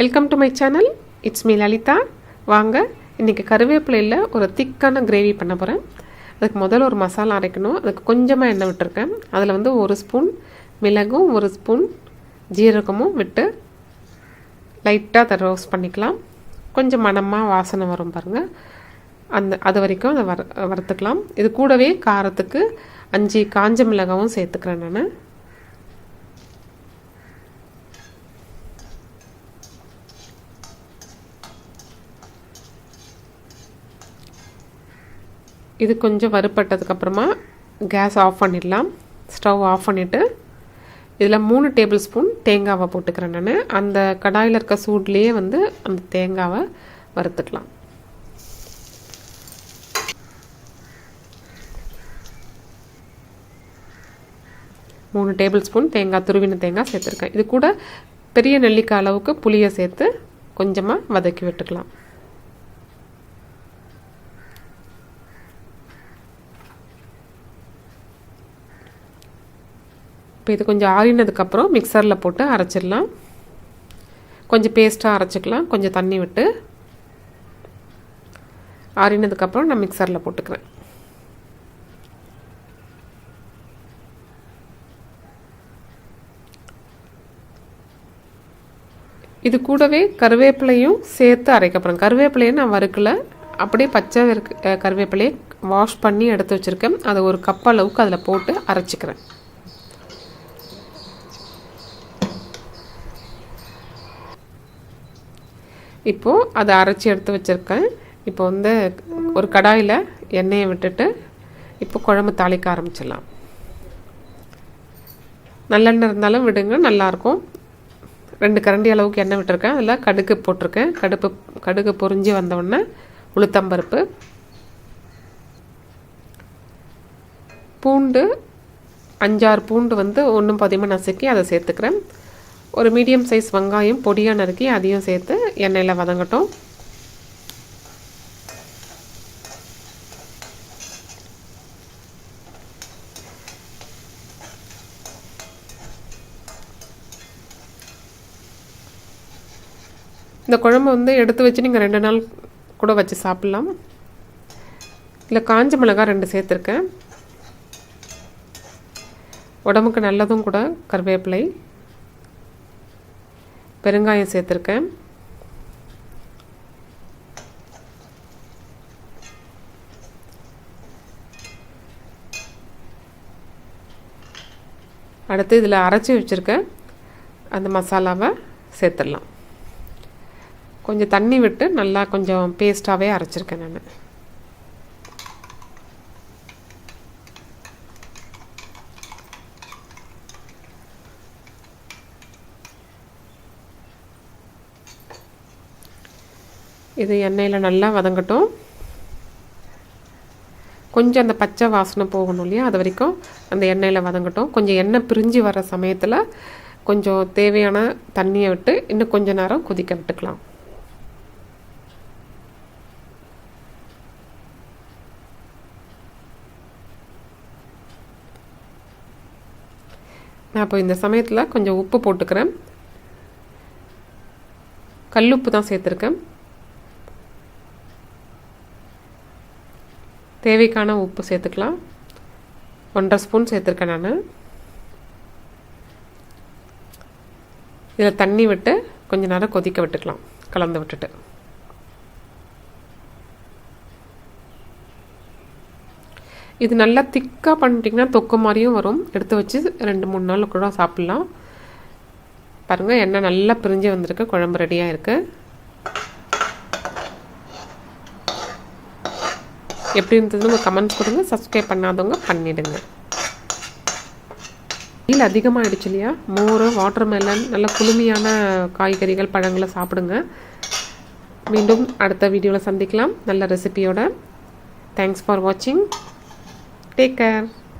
Welcome to my channel it's me Lalitha வாங்க இன்றைக்கி கருவேப்பிலையில் ஒரு திக்கான கிரேவி பண்ண போகிறேன் அதுக்கு முதல்ல ஒரு மசாலா அரைக்கணும். அதுக்கு கொஞ்சமாக எண்ணெய் விட்டுருக்கேன். அதில் வந்து ஒரு ஸ்பூன் மிளகும் ஒரு ஸ்பூன் ஜீரகமும் விட்டு லைட்டாக அதை ரோஸ்ட் பண்ணிக்கலாம். கொஞ்சம் மணமாக வாசனை வரும் பாருங்கள் அந்த அது வரைக்கும் அதை வறு வறுத்துக்கலாம். இது கூடவே காரத்துக்கு அஞ்சு காஞ்ச மிளகாவும் சேர்த்துக்கிறேன் நான். இது கொஞ்சம் வறுப்பட்டதுக்கப்புறமா கேஸ் ஆஃப் பண்ணிடலாம். ஸ்டவ் ஆஃப் பண்ணிவிட்டு இதில் மூணு டேபிள் ஸ்பூன் தேங்காவை போட்டுக்கிறேன் நான். அந்த கடாயில் இருக்க சூட்லேயே வந்து அந்த தேங்காவை வறுத்துக்கலாம். மூணு டேபிள் ஸ்பூன் தேங்காய் துருவின தேங்காய் சேர்த்துருக்கேன். இது கூட பெரிய நெல்லிக்காய் அளவுக்கு புளியை சேர்த்து கொஞ்சமாக வதக்கி விட்டுக்கலாம். இப்போ இது கொஞ்சம் ஆறினதுக்கப்புறம் மிக்சரில் போட்டு அரைச்சிடலாம். கொஞ்சம் பேஸ்ட்டாக அரைச்சிக்கலாம். கொஞ்சம் தண்ணி விட்டு ஆறினதுக்கப்புறம் நான் மிக்சரில் போட்டுக்கிறேன். இது கூடவே கருவேப்பிலையும் சேர்த்து அரைக்கப்படுறேன் கருவேப்பிலையை நான் வறுக்கலை. அப்படியே பச்சை கருவேப்பிலையை வாஷ் பண்ணி எடுத்து வச்சுருக்கேன். அதை ஒரு கப் அளவுக்கு அதில் போட்டு அரைச்சிக்கிறேன். இப்போது அதை அரைச்சி எடுத்து வச்சுருக்கேன். இப்போ வந்து ஒரு கடாயில் எண்ணெயை விட்டுட்டு இப்போ குழம்பு தாளிக்க ஆரம்பிச்சிடலாம். நல்லெண்ணெய் இருந்தாலும் விடுங்க நல்லாயிருக்கும் ரெண்டு கரண்டி அளவுக்கு எண்ணெய் விட்டுருக்கேன். அதில் கடுகு போட்டிருக்கேன். கடுப்பு கடுகு பொறிஞ்சி வந்தவுடனே உளுத்தம்பருப்பு. பூண்டு அஞ்சாறு பூண்டு வந்து ஒன்றும் பதியமாக நசுக்கி அதை சேர்த்துக்கிறேன். ஒரு மீடியம் சைஸ் வெங்காயம் பொடியாக நறுக்கி அதையும் சேர்த்து எண்ணெயில் வதங்கட்டும். இந்த குழம்பு வந்து எடுத்து வச்சு நீங்கள் ரெண்டு நாள் கூட வச்சு சாப்பிட்லாம். இல்லை காஞ்ச மிளகாய் ரெண்டு சேர்த்துருக்கேன். உடம்புக்கு நல்லதும் கூட கருவேப்பிலை. பெருங்காயம் சேர்த்துருக்கேன். அடுத்து இதில் அரைச்சி வச்சுருக்க அந்த மசாலாவை சேர்த்துடலாம். கொஞ்சம் தண்ணி விட்டு நல்லா கொஞ்சம் பேஸ்ட்டாகவே அரைச்சிருக்கேன் நான். இது எண்ணெயில் நல்லா வதங்கட்டும். கொஞ்சம் அந்த பச்சை வாசனை போகணும் இல்லையா? அது வரைக்கும் அந்த எண்ணெயில் வதங்கட்டும். கொஞ்சம் எண்ணெய் பிரிஞ்சு வர சமயத்தில் கொஞ்சம் தேவையான தண்ணியை விட்டு இன்னும் கொஞ்ச நேரம் கொதிக்க விட்டுக்கலாம். நான் இப்போ இந்த சமயத்தில் கொஞ்சம் உப்பு போட்டுக்கிறேன். கல்லுப்பு தான் சேர்த்துருக்கேன். தேவைக்கான உப்பு சேர்த்துக்கலாம். ஒன்றரை ஸ்பூன் சேர்த்துருக்கேன் நான். இதில் தண்ணி விட்டு கொஞ்ச நேரம் கொதிக்க விட்டுக்கலாம். கலந்து விட்டுட்டு. இது நல்லா திக்காக பண்ணிட்டிங்கன்னா தொக்கு மாதிரியும் வரும். எடுத்து வச்சு ரெண்டு மூணு நாள் கூட சாப்பிட்லாம். பாருங்கள் எண்ணெய் நல்லா பிரிஞ்சு வந்திருக்கு. குழம்பு ரெடியாக இருக்குது எப்படி இருந்தது உங்கள் கமெண்ட்ஸ் கொடுங்க. சப்ஸ்கிரைப் பண்ணாதவங்க பண்ணிவிடுங்க வெயில் அதிகமாகிடுச்சு இல்லையா? மோர் வாட்டர் மெலன் நல்ல குளுமையான காய்கறிகள் பழங்களை சாப்பிடுங்க. மீண்டும் அடுத்த வீடியோவில் சந்திக்கலாம். நல்ல ரெசிபியோட தேங்க்ஸ் ஃபார் வாட்சிங் டேக் கேர்